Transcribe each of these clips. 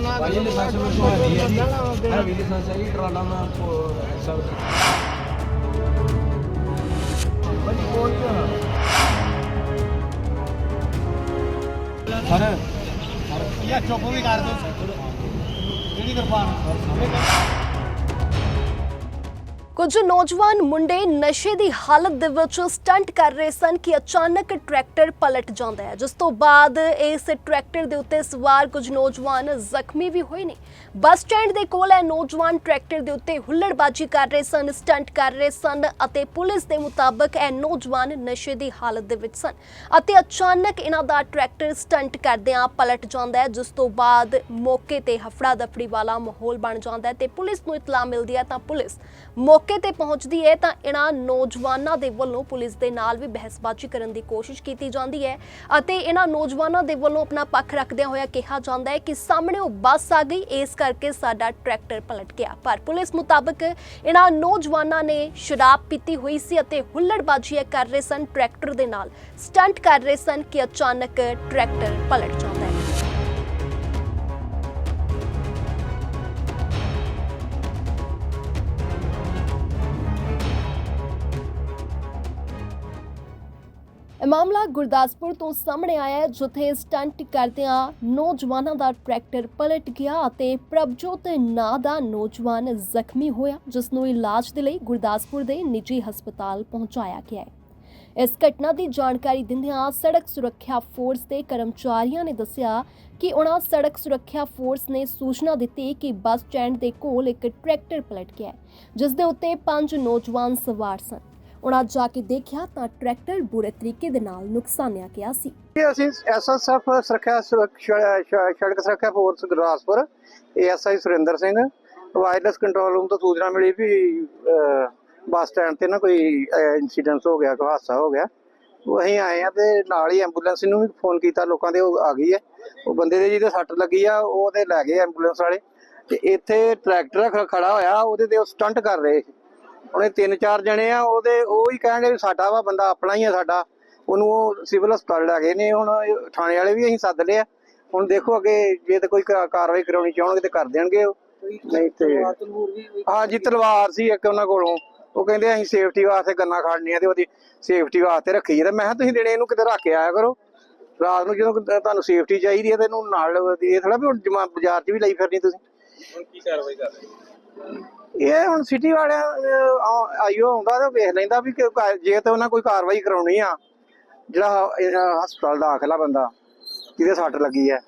ਨਾ ਭਾਈ ਇਹ ਲਾਇਸੈਂਸ ਕੋਲ ਹੈ ਨਹੀਂ ਹੈ ਜੀ ਹੈ ਵੀ ਲਾਇਸੈਂਸ ਹੈ ਜੀ ਟਰਾਲਾ ਮੈਂ ਸਭ ਭਾਈ ਕੋਲ ਕਿਉਂ ਨਾ ਸਰ ਯਾ ਚੁੱਪ ਵੀ ਕਰ ਦੋ। ਕਿਹੜੀ ਕਿਰਪਾਨ ਕੁਝ ਨੌਜਵਾਨ ਮੁੰਡੇ ਨਸ਼ੇ ਦੀ ਹਾਲਤ ਦੇ ਵਿੱਚ ਸਟੰਟ ਕਰ ਰਹੇ ਸਨ ਕਿ ਅਚਾਨਕ ਟਰੈਕਟਰ ਪਲਟ ਜਾਂਦਾ ਹੈ। ਜਿਸ ਤੋਂ ਬਾਅਦ ਇਸ ਟਰੈਕਟਰ ਦੇ ਉੱਤੇ ਸਵਾਰ ਕੁਝ ਨੌਜਵਾਨ ਜ਼ਖਮੀ ਵੀ ਹੋਏ ਨੇ। ਬੱਸ ਸਟੈਂਡ ਦੇ ਕੋਲ ਇਹ ਨੌਜਵਾਨ ਟਰੈਕਟਰ ਦੇ ਉੱਤੇ ਹੁੱਲੜਬਾਜੀ ਕਰ ਰਹੇ ਸਨ, ਸਟੰਟ ਕਰ ਰਹੇ ਸਨ ਅਤੇ ਪੁਲਿਸ ਦੇ ਮੁਤਾਬਕ ਇਹ ਨੌਜਵਾਨ ਨਸ਼ੇ ਦੀ ਹਾਲਤ ਦੇ ਵਿੱਚ ਸਨ ਅਤੇ ਅਚਾਨਕ ਇਹਨਾਂ ਦਾ ਟਰੈਕਟਰ ਸਟੰਟ ਕਰਦਿਆਂ ਪਲਟ ਜਾਂਦਾ ਹੈ, ਜਿਸ ਤੋਂ ਬਾਅਦ ਮੌਕੇ ਤੇ ਹਫੜਾ ਦਫੜੀ ਵਾਲਾ ਮਾਹੌਲ ਬਣ ਜਾਂਦਾ ਹੈ ਤੇ ਪੁਲਿਸ ਨੂੰ ਇਤਲਾਹ ਮਿਲਦੀ ਹੈ ਤਾਂ ਪੁਲਿਸ ਮੌਕੇ ਤੇ ਪਹੁੰਚਦੀ ਹੈ ਤਾਂ ਇਹਨਾਂ ਨੌਜਵਾਨਾਂ ਦੇ ਵੱਲੋਂ ਪੁਲਿਸ ਦੇ ਨਾਲ ਵੀ ਬਹਿਸਬਾਜ਼ੀ ਕਰਨ ਦੀ ਕੋਸ਼ਿਸ਼ ਕੀਤੀ ਜਾਂਦੀ ਹੈ ਅਤੇ ਇਹਨਾਂ ਨੌਜਵਾਨਾਂ ਦੇ ਵੱਲੋਂ ਆਪਣਾ ਪੱਖ ਰੱਖਦਿਆਂ ਹੋਇਆ ਕਿਹਾ ਜਾਂਦਾ ਹੈ ਕਿ ਸਾਹਮਣੇ ਉਹ ਬੱਸ ਆ ਗਈ, ਇਸ ਕਰਕੇ ਸਾਡਾ ਟਰੈਕਟਰ ਪਲਟ ਗਿਆ। ਪਰ ਪੁਲਿਸ ਮੁਤਾਬਕ ਇਹਨਾਂ ਨੌਜਵਾਨਾਂ ਨੇ ਸ਼ਰਾਬ ਪੀਤੀ ਹੋਈ ਸੀ ਅਤੇ ਹੁੱਲੜਬਾਜ਼ੀਆਂ ਕਰ ਰਹੇ ਸਨ, ਟਰੈਕਟਰ ਦੇ ਨਾਲ ਸਟੰਟ ਕਰ ਰਹੇ ਸਨ ਕਿ ਅਚਾਨਕ ਟਰੈਕਟਰ ਪਲਟ ਜਾਂਦਾ ਹੈ। ਇਹ ਮਾਮਲਾ ਗੁਰਦਾਸਪੁਰ ਤੋਂ ਸਾਹਮਣੇ ਆਇਆ ਹੈ, ਜਿੱਥੇ ਸਟੰਟ ਕਰਦਿਆਂ ਨੌਜਵਾਨਾਂ ਦਾ ਟਰੈਕਟਰ ਪਲਟ ਗਿਆ ਅਤੇ ਪ੍ਰਭਜੋਤ ਨਾਂ ਦਾ ਨੌਜਵਾਨ ਜ਼ਖਮੀ ਹੋਇਆ ਜਿਸ ਨੂੰ ਇਲਾਜ ਦੇ ਲਈ ਗੁਰਦਾਸਪੁਰ ਦੇ ਨਿੱਜੀ ਹਸਪਤਾਲ ਪਹੁੰਚਾਇਆ ਗਿਆ ਹੈ। ਇਸ ਘਟਨਾ ਦੀ ਜਾਣਕਾਰੀ ਦਿੰਦਿਆਂ ਸੜਕ ਸੁਰੱਖਿਆ ਫੋਰਸ ਦੇ ਕਰਮਚਾਰੀਆਂ ਨੇ ਦੱਸਿਆ ਕਿ ਉਹਨਾਂ ਸੜਕ ਸੁਰੱਖਿਆ ਫੋਰਸ ਨੇ ਸੂਚਨਾ ਦਿੱਤੀ ਕਿ ਬੱਸ ਸਟੈਂਡ ਦੇ ਕੋਲ ਇੱਕ ਟਰੈਕਟਰ ਪਲਟ ਗਿਆ ਜਿਸ ਦੇ ਉੱਤੇ ਪੰਜ ਨੌਜਵਾਨ ਸਵਾਰ ਸਨ। ਉਹਨਾਂ ਜਾ ਕੇ ਦੇਖਿਆ ਤਾਂ ਟਰੈਕਟਰ ਬੁਰੇ ਤਰੀਕੇ ਦੇ ਨਾਲ ਨੁਕਸਾਨਿਆ ਗਿਆ ਸੀ। ਇਹ ਅਸੀਂ ਐਸਐਸਐਫ ਸੁਰੱਖਿਆ ਸੜਕ ਸੁਰੱਖਿਆ force Gurdaspur ASI Surinder Singh, wireless control room ਤੋਂ ਸੂਚਨਾ ਮਿਲੀ ਵੀ ਬੱਸ ਸਟੈਂਡ ਤੇ ਨਾ ਕੋਈ ਇਨਸੀਡੈਂਟ ਹੋ ਗਿਆ, ਕੋਈ ਹਾਦਸਾ ਹੋ ਗਿਆ। ਉਹ ਅਸੀਂ ਆਏ ਆ ਤੇ ਨਾਲ ਹੀ ਐਂਬੂਲੈਂਸ ਨੂੰ ਵੀ ਫੋਨ ਕੀਤਾ, ਲੋਕਾਂ ਦੇ ਉਹ ਆ ਗਈ ਹੈ। ਉਹ ਬੰਦੇ ਦੇ ਜਿਹਦੇ ਸੱਟ ਲੱਗੀ ਆ, ਉਹ ਤੇ ਲੈ ਗਏ ਐਂਬੂਲੈਂਸ ਵਾਲੇ। ਤੇ ਇੱਥੇ ਟਰੈਕਟਰ ਖੜਾ ਹੋਇਆ, ਉਹਦੇ ਤੇ ਉਹ ਸਟੰਟ ਕਰ ਰਹੇ ਸੀ। ਉਹਨੇ ਤਿੰਨ ਚਾਰ ਜਣੇ ਆ, ਉਹਦੇ ਉਹ ਹੀ ਕਹਿੰਦੇ ਵੀ ਸਾਡਾ ਵਾ, ਬੰਦਾ ਆਪਣਾ ਹੀ ਆ ਸਾਡਾ। ਉਹਨੂੰ ਉਹ ਸਿਵਲ ਹਸਪਤਾਲ ਲੈ ਗਏ ਨੇ, ਹੁਣ ਥਾਣੇ ਵਾਲੇ ਵੀ ਅਸੀਂ ਸੱਦ ਲਿਆ। ਹੁਣ ਦੇਖੋ ਅੱਗੇ, ਜੇ ਤੇ ਕੋਈ ਕਾਰਵਾਈ ਕਰਾਉਣੀ ਚਾਹਣਗੇ ਤੇ ਕਰ ਦੇਣਗੇ ਉਹ। ਨਹੀਂ ਤੇ ਹਾਂ ਜੀ ਤਲਵਾਰ ਸੀ ਇੱਕ ਉਹਨਾਂ ਕੋਲੋਂ। ਉਹ ਕਹਿੰਦੇ ਅਸੀਂ ਸੇਫਟੀ ਵਾਸਤੇ ਗੰਨਾ ਖੜਨੀਆਂ ਤੇ ਉਹਦੀ ਸੇਫਟੀ ਵਾਸਤੇ ਰੱਖੀ ਤੇ ਮੈਂ ਕਿਹਾ ਤੁਸੀਂ ਦਿਨੇ ਇਹਨੂੰ ਕਿਤੇ ਰੱਖ ਕੇ ਆਇਆ ਕਰੋ। ਰਾਤ ਨੂੰ ਜਦੋਂ ਤੁਹਾਨੂੰ ਸੇਫਟੀ ਚਾਹੀਦੀ ਹੈ ਤੇ ਇਹਨੂੰ ਨਾਲ, ਇਹ ਥੋੜਾ ਵੀ ਹੁਣ ਬਾਜ਼ਾਰ 'ਚ ਵੀ ਲਈ ਫਿਰਨੀ ਤੁਸੀਂ। ਹੁਣ ਕੀ ਕਾਰਵਾਈ ਕਰ ਰਹੇ ਇਹ ਹੁਣ ਸਿਟੀ ਵਾਲਿਆਂ ਆਈਓ ਆਉਂਦਾ ਤੇ ਵੇਖ ਲੈਂਦਾ ਵੀ ਜੇ ਤੇ ਉਹਨਾਂ ਕੋਈ ਕਾਰਵਾਈ ਕਰਾਉਣੀ ਆ, ਜਿਹੜਾ ਹਸਪਤਾਲ ਹਸਪਤਾਲ ਦਾਖਲਾ ਬੰਦਾ, ਜਿਹਦੇ ਸੱਟ ਲੱਗੀ ਹੈ।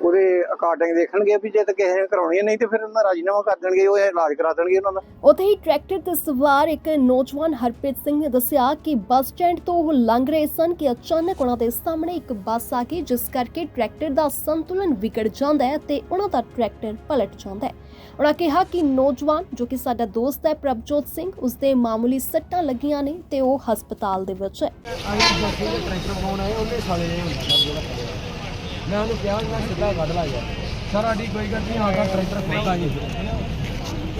ਉਹਦੇ ਅਕਾਰਡਿੰਗ ਦੇਖਣਗੇ ਵੀ ਜੇ ਤੇ ਕਿਸੇ ਨੇ ਕਰਾਉਣੀ ਹੈ ਨਹੀਂ ਤੇ ਫਿਰ ਉਹਨਾਂ ਰਾਜੀਨਾਮਾ ਕਰ ਦੇਣਗੇ ਉਹ ਇਲਾਜ ਕਰਾ ਦੇਣਗੇ ਉਹਨਾਂ ਦਾ ਉੱਥੇ ਹੀ ਟਰੈਕਟਰ ਤੇ ਸਵਾਰ ਇੱਕ ਨੌਜਵਾਨ ਹਰਪ੍ਰੀਤ ਸਿੰਘ ਨੇ ਦੱਸਿਆ ਕਿ ਬੱਸ ਸਟੈਂਡ ਤੋਂ ਉਹ ਲੰਘ ਰਹੇ ਸਨ ਕਿ ਅਚਾਨਕ ਉਹਨਾਂ ਦੇ ਸਾਹਮਣੇ ਇੱਕ ਬੱਸ ਆ ਗਈ ਜਿਸ ਕਰਕੇ ਟਰੈਕਟਰ ਦਾ ਸੰਤੁਲਨ ਵਿਗੜ ਜਾਂਦਾ ਹੈ ਤੇ ਉਹਨਾਂ ਦਾ ਟਰੈਕਟਰ ਪਲਟ ਜਾਂਦਾ ਹੈ ਉਹਨਾਂ ਕਿਹਾ ਕਿ ਨੌਜਵਾਨ ਜੋ ਕਿ ਸਾਡਾ ਦੋਸਤ ਹੈ ਪ੍ਰਭਜੋਤ ਸਿੰਘ ਉਸਦੇ ਮਾਮੂਲੀ ਸੱਟਾਂ ਲੱਗੀਆਂ ਨੇ ਤੇ ਉਹ ਹਸਪਤਾਲ ਦੇ ਵਿੱਚ ਹੈ ਆਈ ਜੱਥੇ ਦੇ ਟਰੈਕਟਰ ਫੋਨ ਆਏ ਉਹਨੇ ਸਾਲੇ ਨੇ ਹੁੰਦਾ ਜਿਹੜਾ। ਮੈਂ ਉਹਨੂੰ ਕਿਹਾ ਮੈਂ ਸਿੱਧਾ ਕੱਢ ਲਾ ਯਾਰ। ਸਰ, ਸਾਡੀ ਕੋਈ ਗੱਲ ਨਹੀਂ ਆਗਾ ਟਰੈਕਟਰ ਖੋਲਦਾ ਜੀ।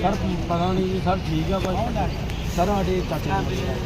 ਸਰ, ਪਤਾ ਨਹੀਂ ਜੀ, ਸਰ, ਠੀਕ ਆ ਬਸ ਸਰ, ਸਾਡੇ ਚਾਚੇ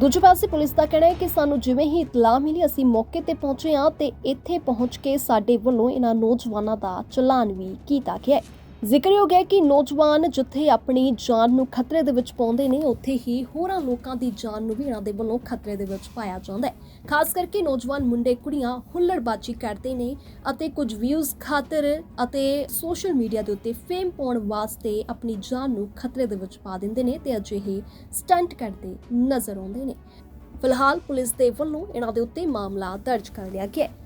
ਦੂਜੇ ਪਾਸੇ ਪੁਲਿਸ ਦਾ ਕਹਿਣਾ ਹੈ ਕਿ ਸਾਨੂੰ ਜਿਵੇਂ ਹੀ ਇਤਲਾਹ ਮਿਲੀ, ਅਸੀਂ ਮੌਕੇ ਤੇ ਪਹੁੰਚੇ ਹਾਂ ਤੇ ਇੱਥੇ ਪਹੁੰਚ ਕੇ ਸਾਡੇ ਵੱਲੋਂ ਇਹਨਾਂ ਨੌਜਵਾਨਾਂ ਦਾ ਚਲਾਨ ਵੀ ਕੀਤਾ ਗਿਆ ਹੈ। ਜ਼ਿਕਰਯੋਗ ਹੈ ਕਿ ਨੌਜਵਾਨ ਜਿੱਥੇ ਆਪਣੀ ਜਾਨ ਨੂੰ ਖਤਰੇ ਦੇ ਵਿੱਚ ਪਾਉਂਦੇ ਨੇ, ਉੱਥੇ ਹੀ ਹੋਰਾਂ ਲੋਕਾਂ ਦੀ ਜਾਨ ਨੂੰ ਵੀ ਇਹਨਾਂ ਦੇ ਵੱਲੋਂ ਖਤਰੇ ਦੇ ਵਿੱਚ ਪਾਇਆ ਜਾਂਦਾ ਹੈ। ਖਾਸ ਕਰਕੇ ਨੌਜਵਾਨ ਮੁੰਡੇ, ਕੁੜੀਆਂ ਹੁੱਲੜਬਾਜ਼ੀ ਕਰਦੇ ਨੇ ਅਤੇ ਕੁਝ ਵਿਊਜ਼ ਖਾਤਰ ਅਤੇ ਸੋਸ਼ਲ ਮੀਡੀਆ ਦੇ ਉੱਤੇ ਫੇਮ ਪਾਉਣ ਵਾਸਤੇ ਆਪਣੀ ਜਾਨ ਨੂੰ ਖਤਰੇ ਦੇ ਵਿੱਚ ਪਾ ਦਿੰਦੇ ਨੇ ਤੇ ਅਜਿਹੇ ਸਟੰਟ ਕਰਦੇ ਨਜ਼ਰ ਆਉਂਦੇ ਨੇ। ਫਿਲਹਾਲ ਪੁਲਿਸ ਦੇ ਵੱਲੋਂ ਇਹਨਾਂ ਦੇ ਉੱਤੇ ਮਾਮਲਾ ਦਰਜ ਕਰ ਲਿਆ ਗਿਆ ਹੈ।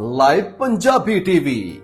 Live Punjabi TV